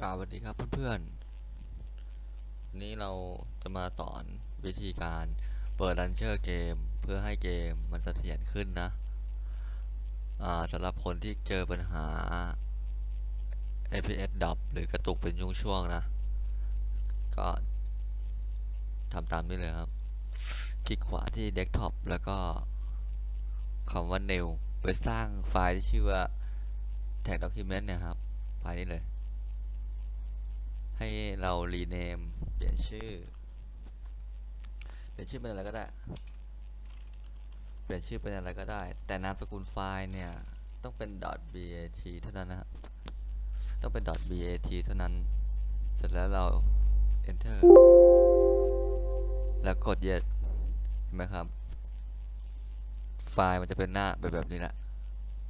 กราบสวัสดีครับเพื่อนๆวันนี้เราจะมาสอนวิธีการเปิด Launcher เกม เพื่อให้เกมมันเสถียรขึ้นนะสำหรับคนที่เจอปัญหา FPS ดับหรือกระตุกเป็นยุงช่วงนะ ก็ทำตามนี้เลยครับ คลิกขวาที่ Desktop แล้วก็คำว่า New ไปสร้างไฟล์ที่ชื่อว่า Tag Document นี่ยครับไฟล์นี้เลย ให้เรารีเนมเปลี่ยนชื่อ เปลี่ยนชื่อเป็นอะไรก็ได้ เปลี่ยนชื่อเป็นอะไรก็ได้ แต่นามสกุลไฟล์เนี่ย ต้องเป็น .bat เท่านั้นนะต้องเป็น .bat เท่านั้น เสร็จแล้วเรา enter แล้วกด yes เห็นไหมครับ ไฟล์มันจะเป็นหน้าแบบแบบนี้แหละ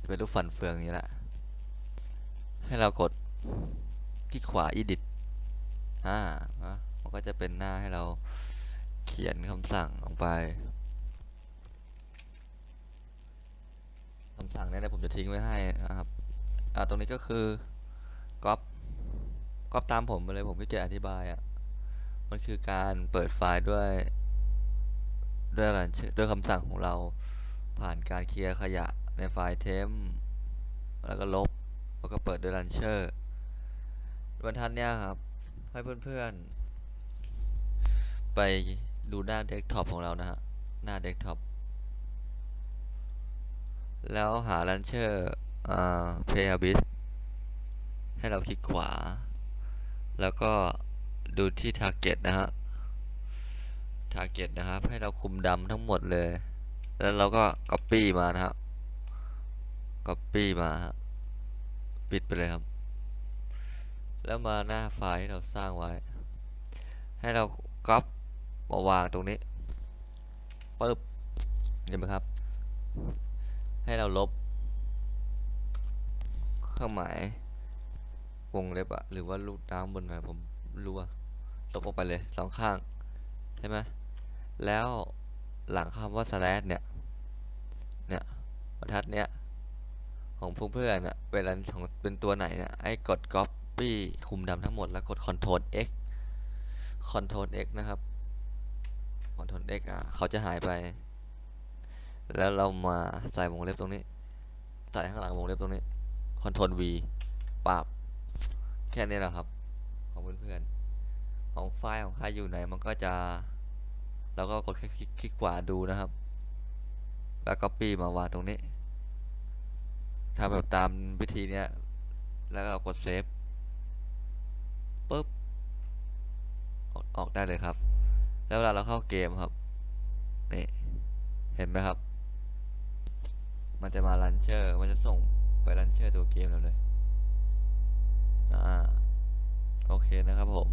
จะเป็นรูปฟันเฟืองอย่างนี้แหละให้เรากดที่ขวา edit อ่าอะมันก็จะเป็นหน้าให้เราเขียนคำสั่งลงไปคำสั่งเนี่ยเดี๋ยผมจะทิ้งไว้ให้นะครับอ่าตรงนี้ก็คือก๊อปก๊อปตามผมไปเลยผมไม่เกียอธิบายอะมันคือการเปิดไฟล์ด้วย ด้วยอะไรด้วยคำสั่งของเราผ่านการเคลียร์ขยะในไฟล์เทมแล้วก็ลบ แล้วก็เปิดด้วย Launcher บรรทัดเนี้ยครับ ให้เพื่อนๆ ไปดูหน้าเดสก์ท็อปของเรานะฮะ หน้าเดสก์ท็อป แล้วหา Launcher อ่า Play Abyss ให้เราคลิกขวา แล้วก็ดูที่ Target นะฮะ Target นะครับ ให้เราคุมดำทั้งหมดเลย แล้วเราก็ Copy มานะครับ Copy มาฮะ ปิดไปเลยครับ แล้วมาหน้าไฟล์ที่เราสร้างไว้ ให้เราก๊อปมาวางตรงนี้ปึ๊บเห็นไหมครับ ให้เราลบเครื่องหมายวงเล็บอะหรือว่าลูกน้ำบนไหนผมไม่รู้อะตกออกไปเลยสองข้างใช่ไหมแล้วหลังคำว่า slash เนี่ย เนี่ยบรรทัดเนี้ยของเพื่อนๆน่ะเวลาของเป็นตัวไหนเนี่ยไอ้กด copy คุมดำทั้งหมดแล้วกด control x control x นะครับ control x อะเขาจะหายไป แล้วเรามาใส่วงเล็บตรงนี้ ใส่ข้างหลังวงเล็บตรงนี้ control v ปรับแค่นี้แหละครับ ของเพื่อนๆ ของไฟล์ของใครอยู่ไหนมันก็จะเราก็กดแค่คลิกคลิกขวาดูนะครับ แล้ว copy มาวางตรงนี้ทำแบบตามวิธีเนี้ย แล้วเรากดเซฟ ปุ๊บออกออกได้เลยครับ แล้วเวลาเราเข้าเกมครับ นี่ เห็นไหมครับ มันจะมาลันเชอร์ มันจะส่งไปลันเชอร์ตัวเกมเราเลย อ่า โอเคนะครับผม